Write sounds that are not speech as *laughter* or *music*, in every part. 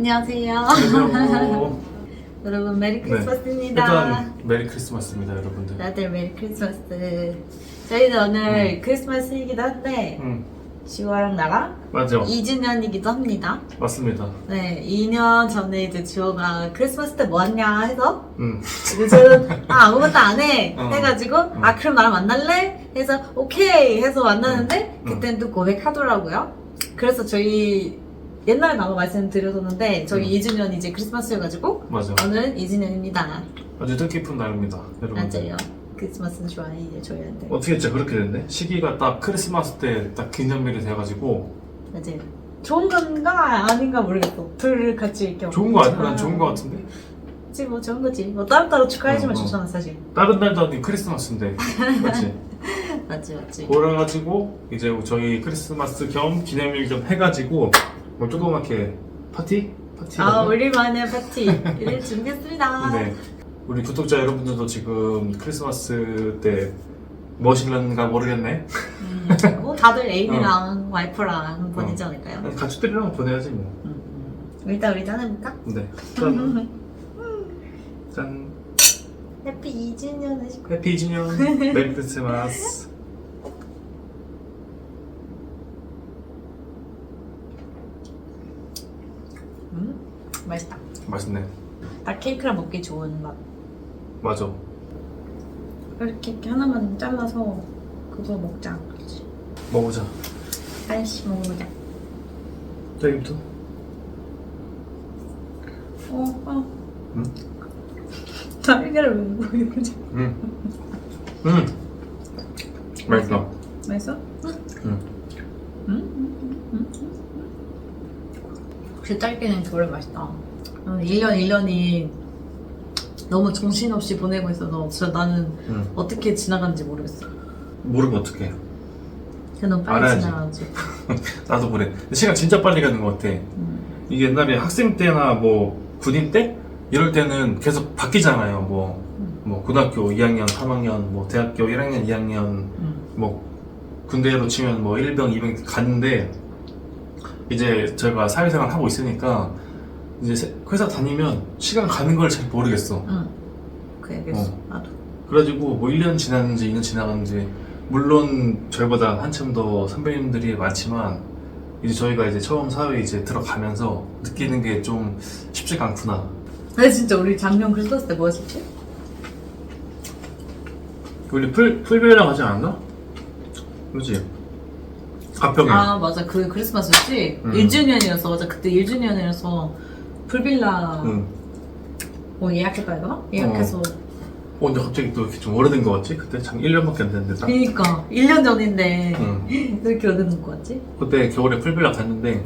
안녕하세요. 안녕하세요. *laughs* 여러분 메리 크리스마스입니다. 네. 일단 메리 크리스마스입니다, 여러분들. 다들 메리 크리스마스. 저희는 오늘 크리스마스이기도 한데 음, 지호랑 나랑 맞아. 2주년이기도 합니다. 맞습니다. 네, 2년 전에 이제 지호가 크리스마스 때 뭐 하냐 해서 음, 저는 아, 아무것도 안 해 *laughs* 어. 해가지고 아 그럼 나랑 만날래? 해서 오케이 해서 만나는데 음. 그땐 또 고백하더라고요. 그래서 저희 옛날에 나도 말씀드렸었는데 저희 2주년 이제 크리스마스여가지고 맞아. 오늘은 2주년입니다. 아주 뜻깊은 날입니다, 여러분들. 맞아요. 크리스마스는 좋아해요 저희한테. 어떻게 진짜 그렇게 됐네? 시기가 딱 크리스마스 때 딱 기념일이 돼가지고 맞아요. 좋은 건가 아닌가 모르겠어. 둘을 같이 이렇게 좋은 거 아니야? 난 좋은 거 같은데? 그치 뭐 좋은 거지. 뭐 따로따로 축하해주면 어, 어. 좋잖아 사실. 다른 날도 아닌 크리스마스인데, 맞지? *laughs* 맞지 맞지. 그래가지고 이제 저희 크리스마스 겸 기념일 겸 해가지고 뭐 조그맣게 파티? 파티? 아 우리만의 파티를 준비했습니다. *laughs* 네. 우리 구독자 여러분들도 지금 크리스마스 때 뭐실는가 모르겠네. 음, 뭐 다들 애인이랑 와이프랑 보내지 않을까요? 아니, 가족들이랑 보내야지 뭐. 음, 음. 일단 우리 짠해볼까? 네. 짠. *laughs* 짠. 해피 2주년 하시고 해피 2주년. *laughs* 메리 크리스마스. 음, 맛있네. 딱 케이크랑 먹기 좋은 맛. 맞아. 이렇게, 이렇게 하나만 잘라서 그거 먹자. 그렇지. 먹어보자. 하나씩 먹어보자. 저기부터. 어, 어. 응? 달걀을 왜 보여주지? 응. 응. 맛있어. 맛있어? 응. 음, 음, 음, 음. 역시 딸기는 겨울에 맛있다. 1년 1년이 너무 정신없이 보내고 있어서 진짜 나는 응. 어떻게 지나가는지 모르겠어. 모르면 어떡해. 그냥 빨리 알아야지. 지나가지. *laughs* 나도 그래. 근데 시간 진짜 빨리 가는 것 같아. 음. 이게 옛날에 학생 때나 뭐 군인 때 이럴 때는 계속 바뀌잖아요. 뭐, 음. 뭐 고등학교 2학년, 3학년, 뭐 대학교 1학년, 2학년, 음. 뭐 군대로 치면 뭐 1병, 2병 갔는데 이제 제가 사회생활 하고 있으니까 이제 세- 회사 다니면 시간 가는 걸 잘 모르겠어. 응. 그 얘기했어. 어. 나도. 그래가지고 뭐 1년 지났는지 2년 지나갔는지 물론 저희보다 한참 더 선배님들이 많지만 이제 저희가 이제 처음 사회 이제 들어가면서 느끼는 게 좀 쉽지가 않구나. 근데 진짜 우리 작년 크리스마스 때뭐 했었지? 우리 풀 풀별랑 하지 않았나? 그렇지. 가평에. 아 맞아 그 크리스마스였지? 음. 1주년이었어 맞아 그때 1주년이어서 풀빌라 응. 뭐 예약할까 이거? 예약해서 어, 근데 갑자기 또 이렇게 좀 오래된 것 같지? 그때 참 1년밖에 안 됐는데 딱. 그니까 1년 전인데 응. *laughs* 왜 이렇게 오래된 것 같지? 그때 겨울에 풀빌라 갔는데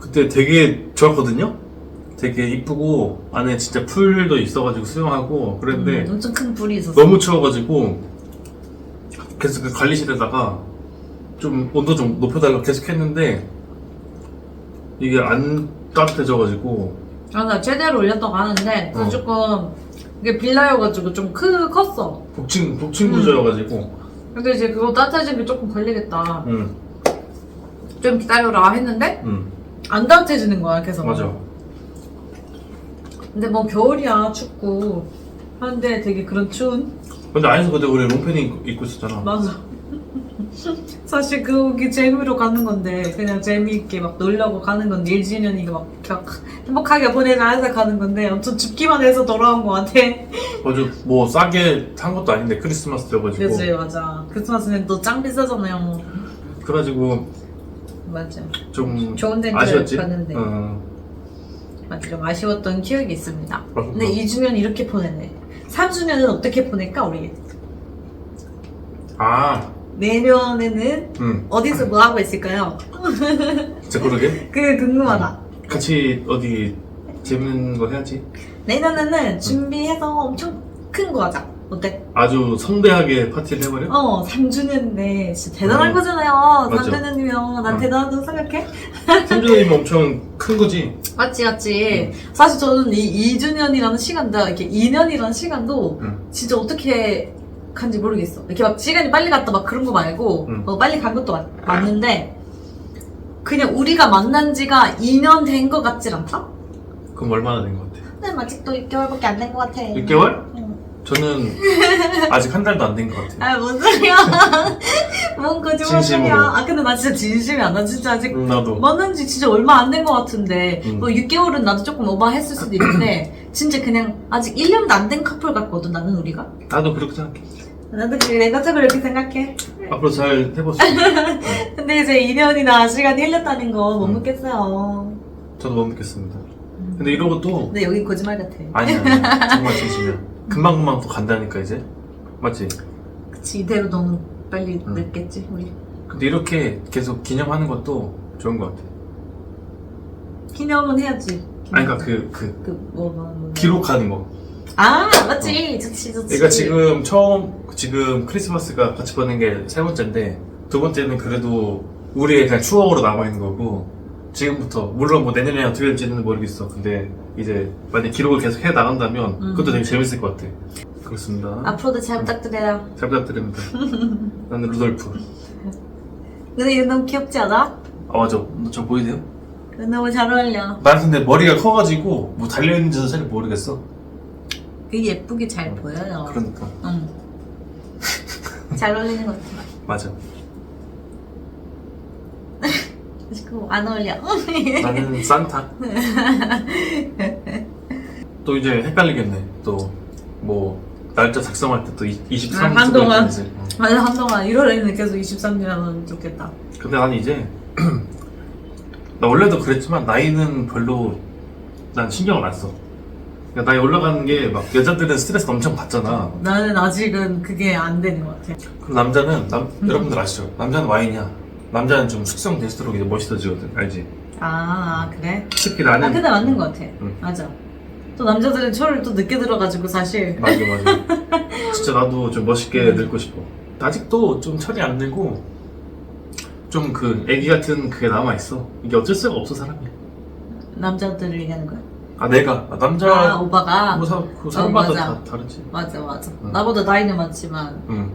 그때 되게 좋았거든요? 되게 이쁘고 안에 진짜 풀도 있어가지고 수영하고 그랬는데 음, 엄청 큰 불이 있었어 너무 추워가지고 계속 그 관리실에다가 좀 온도 좀 높여달라고 계속 했는데 이게 안 따뜻해져가지고. 아나 최대로 올렸다고 하는데 그 어. 조금 이게 빌라여가지고 좀 크, 컸어. 복층 복층 구조여가지고. 근데 이제 그거 따뜻해지는 게 조금 걸리겠다. 응, 좀 기다려라 했는데 응, 안 따뜻해지는 거야 계속. 맞아. 근데 뭐 겨울이야 춥고. 하는데 되게 그런 추운? 근데 안에서 그때 우리 롱팬 입고, 입고 있었잖아. 맞아 사실 그게 재미로 가는 건데 그냥 재미있게 막 놀려고 가는 건데 1주년이가 막막 행복하게 보내자 해서 가는 건데 엄청 춥기만 해서 돌아온 것 같아. 아주 뭐 싸게 산 것도 아닌데 크리스마스 때가지고. 그치 맞아. 크리스마스는 또 짱 비싸잖아요. 그래가지고 맞아. 좀 좋은 데는 아쉬웠지? 갔는데. 어, 맞아 좀 아쉬웠던 기억이 있습니다. 맞아. 근데 2주년 이렇게 보냈네. 3주년은 어떻게 보낼까 우리? 아, 내년에는 응, 어디서 뭐 하고 있을까요? *laughs* 진짜 그러게. 그게 궁금하다 같이 어디 재밌는 거 해야지. 내년에는 준비해서 엄청 큰 거 하자 어때? 아주 성대하게 파티를 해버려? 어 3주년인데 진짜 대단한 음. 거잖아요 맞아. 3주년이면 난 음. 대단하다고 생각해? 3주년이면 엄청 큰 거지. 맞지 맞지 사실 저는 이 2주년이라는 시간도 이렇게 2년이라는 시간도 응. 진짜 어떻게 간지 모르겠어 이렇게 막 시간이 빨리 갔다 막 그런 거 말고 응. 어, 빨리 간 것도 맞, 맞는데 그냥 우리가 만난 지가 2년 된 것 같질 않다? 그럼 얼마나 된 것 같아? 근데 아직도 6개월밖에 안 된 것 같아. 6개월? 응. 저는 *laughs* 아직 한 달도 안 된 것 같아요. 아, 뭔 소리야. *laughs* 뭔 거짓말이야. 진심으로. 아, 근데 나 진짜 진심이야. 나 진짜 아직 음, 나도. 만난 지 진짜 얼마 안 된 것 같은데 음. 뭐 6개월은 나도 조금 오버했을 수도 있는데 *clears throat* 진짜 그냥 아직 1년도 안 된 커플 같거든 나는 우리가 나도 그렇게 생각해. 나도 그- 내가 또 그렇게 생각해 앞으로 잘 해보세요. *laughs* 근데 이제 2년이나 시간이 흘렸다는 거 못 음. 믿겠어요 저도 못 믿겠습니다. 근데 이러고 또 근데 여기 거짓말 같아 아니야, 아니야. *laughs* 정말 진심이야. 금방 금방 또 간다니까 이제. 맞지? 그치 이대로 너무 빨리 음. 늙겠지 우리 근데 이렇게 계속 기념하는 것도 좋은 것 같아. 기념은 해야지 아니 그러니까 그, 그 그 뭐 뭐, 뭐. 기록하는 거. 아 맞지 좋지 좋지 그러니까 지금 처음 지금 크리스마스가 같이 보낸 게 세 번째인데 두 번째는 그래도 우리의 그냥 추억으로 남아 있는 거고 지금부터 물론 뭐 내년에 어떻게 될지는 모르겠어. 근데 이제 만약 기록을 계속 해 나간다면 음. 그것도 되게 재밌을 것 같아. 그렇습니다. 앞으로도 잘 부탁드려요 잘 부탁드립니다. *laughs* 나는 루돌프. 근데 이거 너무 귀엽지 않아? 아 맞아. 저 보이세요? 이거 너무 잘 어울려 난 근데 머리가 커가지고 뭐 달려 있는지도 잘 모르겠어. 그게 예쁘게 잘 보여요 그러니까 응. 잘 어울리는 것 같아. 맞아. *laughs* 그거 안 어울려. *laughs* 나는 산타. 또 이제 헷갈리겠네. 또 뭐 날짜 작성할 때 또 23. 아, 한동안. 어. 맞아, 한동안 1월에는 계속 23년이면 좋겠다. 근데 난 이제 *clears throat* 나 원래도 그랬지만 나이는 별로 난 신경을 안 써. 그러니까 나이 올라가는 게 막 여자들은 스트레스 엄청 받잖아. 나는 아직은 그게 안 되는 것 같아. 그럼 남자는 남 음. 여러분들 아시죠? 남자는 와인이야. 남자는 좀 숙성될수록 이제 멋있어지거든. 알지? 아, 그래? 특히 나는 아, 근데 맞는 것 같아. 응. 맞아. 또 남자들은 철을 또 늦게 들어가지고 사실. 맞아 맞아. *laughs* 진짜 나도 좀 멋있게 음. 늙고 싶어. 아직도 좀 철이 안 들고 좀 그 애기 같은 그게 남아 있어. 이게 어쩔 수가 없어 사람이. 남자들을 얘기하는 거야? 아 내가 아, 남자 아, 오빠가? 뭐 사, 그 사람마다 맞아. 다 다르지. 맞아, 맞아. 응. 나보다 나이는 많지만. 응.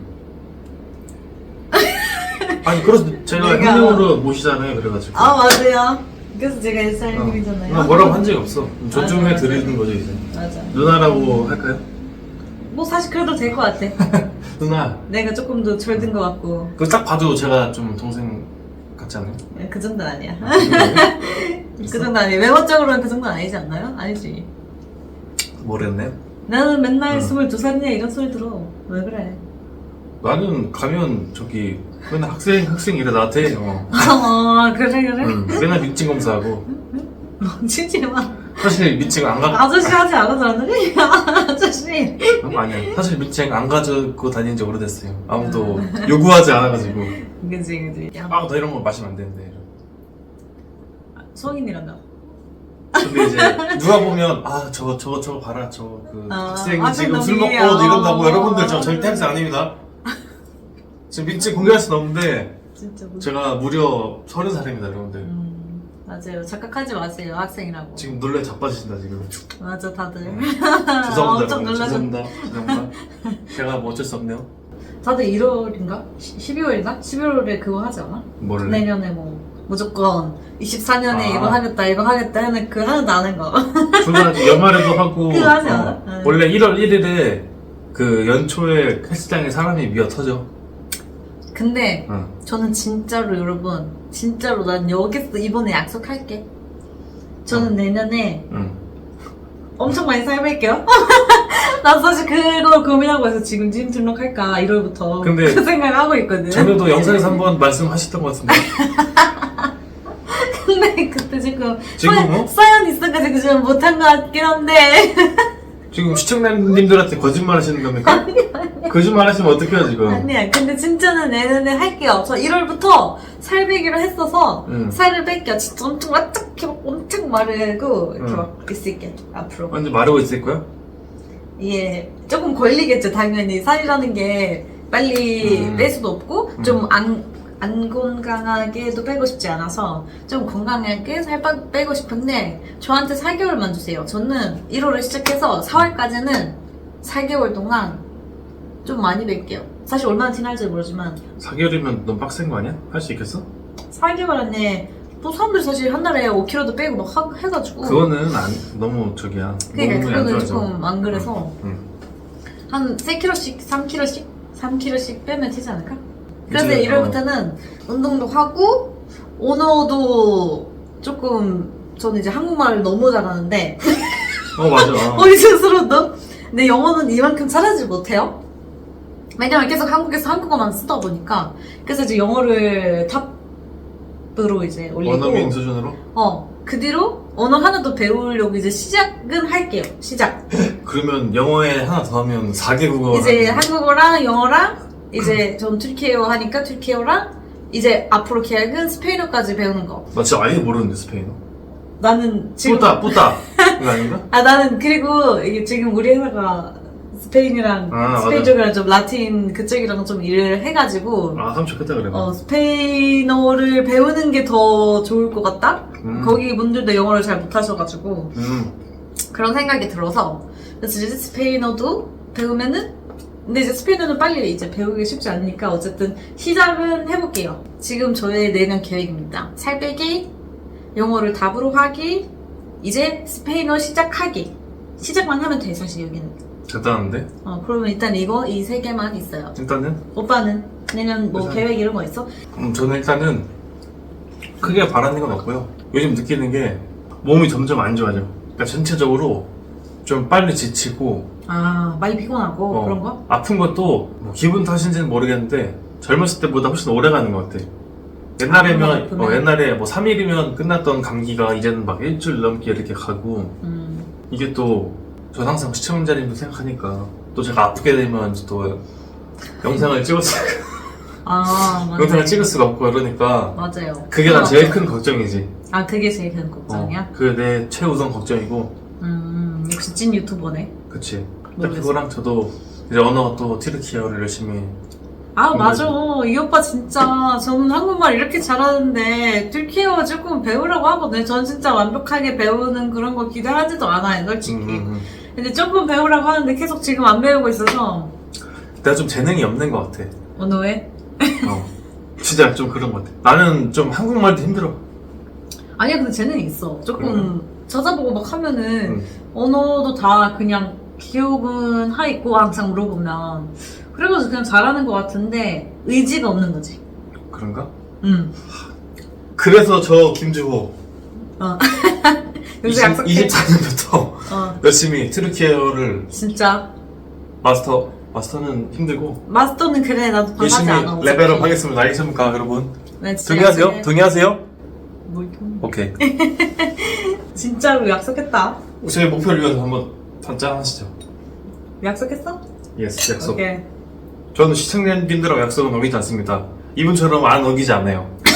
*laughs* 아니 그래서 제가 내가- 형님으로 모시잖아요. 그래가지고. 아, 맞아요. 그래서 제가 어. 일살님이잖아요. 나 뭐라고 한 적이 없어. 존중해 맞아. 드리는 거죠 이제. 맞아. 누나라고 할까요? 뭐 사실 그래도 될 것 같아. *laughs* 누나. 내가 조금 더 철든 것 같고. 그딱 봐도 제가 좀 동생 같지 않아요? 그 정도는 아니야. *laughs* 아, 그? 정도 아니에요. 외모적으로는 그 정도는 아니지 않나요? 아니지. 모르겠네. 나는 맨날 응. 22살이냐 이런 소리 들어. 왜 그래? 나는 가면 저기 맨날 학생 학생 이래 나한테 어. *laughs* 어, 그래, 그래. 응, 맨날 민증 검사하고 *laughs* 멍치지 마. 사실 민증 안 가. 아저씨 하지 그래? *laughs* 아저씨. 어, 아니야. 사실 민증 안 가지고 다닌 지 오래됐어요. 아무도 요구하지 않아가지고. 그지, 그지. 야, 아, 나 이런 거 마시면 안 되는데. 성인이란다. 근데 이제 누가 *laughs* 보면 아 저거 저거 저거 봐라 저거 그 아, 학생이 아, 지금 술 먹고 미래야. 이런다고 어. 여러분들 저 절대 학생 아닙니다. 지금 민증 공개할 수는 없는데 진짜. 뭐. 제가 무려 서른 살입니다 여러분들. 음, 맞아요. 착각하지 마세요. 학생이라고. 지금 놀래 자빠지신다 지금. 맞아, 다들. *laughs* 죄송합니다. 엄청 여러분. 놀라서. 죄송합니다. 죄송합니다. 제가 뭐 어쩔 수 없네요. 다들 1월인가? 12월인가? 11월에 그거 하지 않아? 뭐를? 내년에 뭐 무조건 24년에 아. 이거 하겠다 이거 하겠다 하는 그 하나도 안 한 거. *laughs* 중간에 연말에도 하고 그거 하지 어, 않아? 응. 원래 1월 1일에 그 연초에 헬스장에 사람이 미어 터져. 근데 응. 저는 진짜로 여러분 진짜로 난 여기서 이번에 약속할게. 저는 어. 내년에 응. 엄청 많이 살 뺄게요. *laughs* 난 사실 그걸 고민하고 해서 지금 진 등록할까 1월부터 근데 그 생각하고 있거든. 전에도 영상에서 한번 말씀하셨던 것 같은데 *laughs* 근데 *laughs* 그때 지금 지금 사- 뭐? 사연 있어가지고 좀 못한 것 같긴 한데 *laughs* 지금 시청자님들한테 거짓말 하시는 겁니까? 거짓말 하시면 어떡해요 지금 아니야. 근데 진짜는 내년에 할게요. 저 1월부터 살 빼기로 했어서 응. 살을 뺄게요. 진짜 엄청 어떻게 막 엄청 마르고 이렇게 응. 막 있을게 앞으로. 완전 마르고 있을 거야? 이게 조금 걸리겠죠. 당연히 살이라는 게 빨리 음. 뺄 수도 없고 음. 좀안 안 건강하게도 빼고 싶지 않아서 좀 건강하게 살 빠- 빼고 싶은데 저한테 4개월만 주세요. 저는 1월에 시작해서 4월까지는 4개월 동안 좀 많이 뺄게요. 사실 얼마나 지날지 모르지만 4개월이면 너무 빡센 거 아니야? 할 수 있겠어? 4개월 안에 뭐 사람들 사실 한 달에 5kg도 빼고 막 하, 해가지고 그거는 안, 너무 저기야. 그러니까 그거는. 조금 안 그래서 응. 한 3kg씩, 3kg씩, 3kg씩 빼면 되지 않을까? 그래서 이제, 일요일부터는 운동도 하고 언어도 조금 저는 이제 한국말을 너무 잘하는데 어 맞아. *laughs* 어. 어이 스스로도 근데 영어는 이만큼 잘하지 못해요. 왜냐면 계속 한국에서 한국어만 쓰다 보니까 그래서 이제 영어를 탑으로 이제 올리고 원어민 수준으로? 어, 그 뒤로 언어 하나 더 배우려고 이제 시작은 할게요. 시작. *laughs* 그러면 영어에 하나 더 하면 4개국어 이제 한국어랑 영어랑 이제 전 튀르키예어 하니까 튀르키예어랑 이제 앞으로 계획은 스페인어까지 배우는 거. 나 진짜 아예 모르는데 스페인어 나는 지금 뿌따 뿌따 *laughs* 그거 아닌가? 아 나는 그리고 이게 지금 우리 회사가 스페인이랑 아, 스페인 맞아. 쪽이랑 좀 라틴 그쪽이랑 좀 일을 해가지고 아 그럼 좋겠다 그래 어 스페인어를 배우는 게 더 좋을 것 같다. 음. 거기 분들도 영어를 잘 못하셔가지고 음. 그런 생각이 들어서 그래서 이제 스페인어도 배우면은 근데 이제 스페인어는 빨리 이제 배우기 쉽지 않으니까 어쨌든 시작은 해볼게요. 지금 저의 내년 계획입니다. 살 빼기, 영어를 답으로 하기, 이제 스페인어 시작하기. 시작만 하면 돼 사실 여기는. 대단한데? 어 그러면 일단 이거 이 세 개만 있어요. 일단은 오빠는 내년 뭐 우선- 계획 이런 거 있어? 음, 저는 일단은 크게 바라는 건 없고요. 요즘 느끼는 게 몸이 점점 안 좋아져. 그러니까 전체적으로 좀 빨리 지치고 아 많이 피곤하고 어, 그런 거? 아픈 것도 뭐 기분 탓인지는 모르겠는데 젊었을 때보다 훨씬 오래 가는 것 같아. 옛날에면 아프면? 어, 옛날에 뭐 3일이면 끝났던 감기가 이제는 막 일주일 넘게 이렇게 가고 음. 이게 또전 항상 시청자님도 생각하니까 또 제가 아프게 되면 또 영상을 찍을 수 아. *laughs* 영상을 찍을 수가 없고 그러니까 맞아요. 그게 난 어, 제일 큰 걱정이지. 아 그게 제일 큰 걱정이야? 어, 그게 내 최우선 걱정이고, 음 역시 찐 유튜버네. 그치. 모르겠어. 그거랑 저도 이제 언어 또 티르키어를 열심히 아 음. 맞아 이 오빠 진짜 저는 한국말 이렇게 잘하는데 tür키어 조금 배우라고 하거든요 전 진짜 완벽하게 배우는 그런 거 기대하지도 않아요 솔직히 음, 음, 음. 근데 조금 배우라고 하는데 계속 지금 안 배우고 있어서 내가 좀 재능이 없는 것 같아. 언어에 어. 진짜 좀 그런 것 같아. 나는 좀 한국말도 힘들어. 아니야 근데 재능이 있어 조금 찾아보고 막 하면은 음. 언어도 다 그냥 기억은 하 있고 항상 물어보면 그래가지고 그냥 잘하는 것 같은데 의지가 없는 거지 그런가? 응 그래서 저 김주호 어. 20, *laughs* 요새 약속해 24년부터 어 열심히 티르키어를 진짜 마스터 마스터는 힘들고 마스터는 그래 나도 더 하지 열심히 않아 레벨업. 하겠습니다. 알겠습니까, 여러분? 네, 진짜 동의하세요? 열심히 해. 동의하세요? 뭘 오케이. *laughs* 진짜로 약속했다 저희 목표를 위해서 한번 단짠하시죠. 약속했어? 예스, 약속. 오케이 저는 시청자님들하고 약속은 어기지 않습니다. 이분처럼 안 어기지 않아요. *laughs*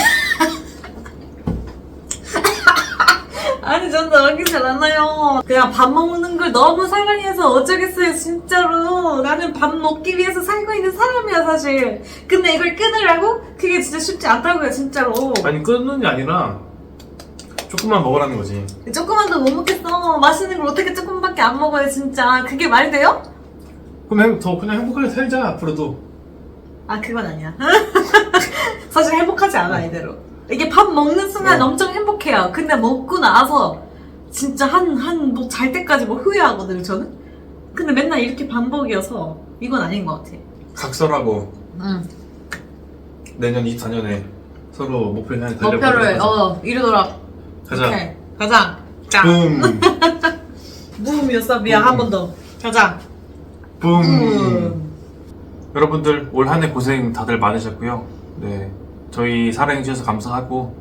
아니 저는 어기지 않아요 그냥 밥 먹는 걸 너무 사랑해서 어쩌겠어요 진짜로 나는 밥 먹기 위해서 살고 있는 사람이야 사실 근데 이걸 끊으라고? 그게 진짜 쉽지 않다고요 진짜로 아니, 끊는 게 아니라 조금만 먹으라는 거지. 조금만 더못 먹겠어 맛있는 걸 어떻게 조금밖에 안 먹어요 진짜 그게 말이 돼요? 그럼 행- 더 그냥 행복하게 살자, 앞으로도. 아 그건 아니야 *laughs* 사실 행복하지 않아 이대로 이게 밥 먹는 순간 어. 엄청 행복해요 근데 먹고 나서 진짜 한 한 뭐 잘 때까지 뭐 후회하거든요 저는 근데 맨날 이렇게 반복이어서 이건 아닌 것 같아 각설하고 응. 내년 24년에 서로 목표를 향해 달려보도록 목표를. 어 이루도록 가자. 오케이 가자 자 붐! *laughs* 무음이었어 미안 한 번 더 가자 붐! 음. 여러분들 올 한 해 고생 다들 많으셨고요. 네, 저희 사랑해 주셔서 감사하고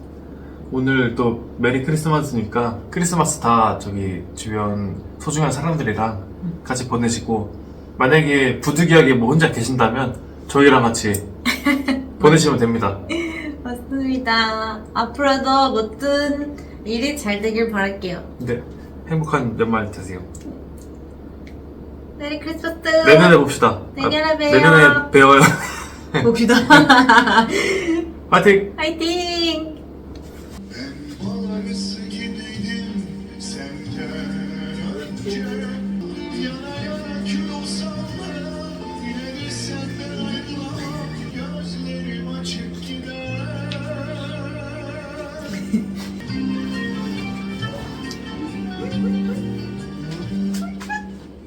오늘 또 메리 크리스마스니까 크리스마스 다 저기 주변 소중한 사람들이랑 같이 보내시고 만약에 부득이하게 뭐 혼자 계신다면 저희랑 같이 *laughs* 보내시면 됩니다. 맞습니다 앞으로도 모든 일이 잘 되길 바랄게요 네, 행복한 연말 되세요. 메리 크리스마스 내년에 봅시다. 내년에 아, 봬요. 내년에 뵈어요. 봅시다 파이팅! *laughs* 화이팅